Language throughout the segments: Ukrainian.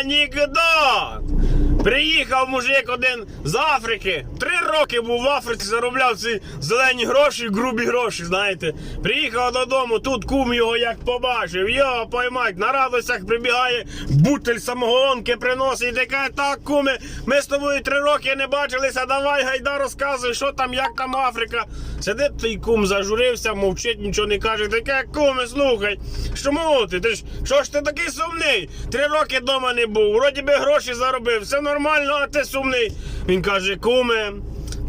Анекдот! Приїхав мужик один з Африки. Три роки був в Африці, заробляв ці зелені гроші, грубі гроші, знаєте. Приїхав додому, тут кум його як побачив. Йо, поймать, на радостях прибігає, бутель самогонки приносить. і каже, так, куме, ми з тобою три роки не бачилися, давай гайда розказуй, що там, як там Африка. Сидить той кум, зажурився, мовчить, нічого не каже. Таке, куме, слухай, чому ти? Ти ж що ж ти такий сумний? Три роки вдома не був, вроді би гроші заробив, все нормально, а ти сумний. Він каже, куме.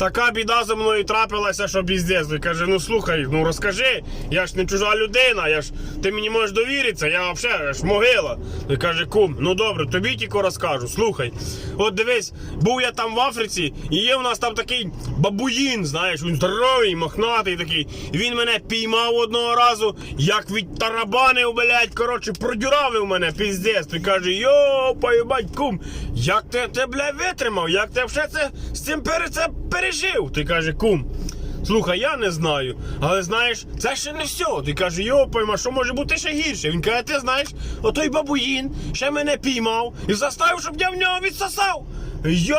Така біда за мною трапилася, що піздець. Він каже, ну слухай, ну розкажи, я ж не чужа людина, я ж ти мені можеш довіритися, я взагалі я ж могила. Він каже, кум, ну добре, тобі тільки розкажу. Слухай, от дивись, був я там в Африці, і є у нас там такий бабуїн, знаєш, він здоровий, мохнатий такий. Він мене піймав одного разу, як від тарабанив, блядь, коротше, продюравив мене, піздець. Ти каже, йо, поїбать, кум, як ти, ти блядь, витримав, як ти все це з цим пере, це пережив? Ти каже, кум. Слухай, я не знаю, але знаєш, це ще не все. Ти каже, йо, пойма, що може бути ще гірше. Він каже, ти знаєш, отой бабуїн ще мене піймав і заставив, щоб я в нього відсосав. Йо,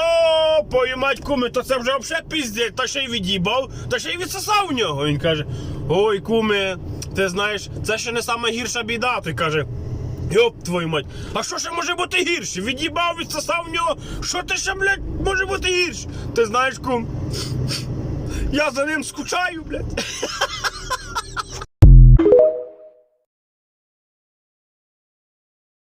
поймать куми, то це вже взагалі піздець, та ще й від'їбав, та ще й відсосав в нього. Він каже: Ой, куми, ти знаєш, це ще не сама гірша біда. Ти каже. Йоп твою мать, а що ще може бути гірше? Від'їбав, відсосав в нього. Що ти ще, блядь, може бути гірше? Ти знаєш, кум? Я за ним скучаю, блядь.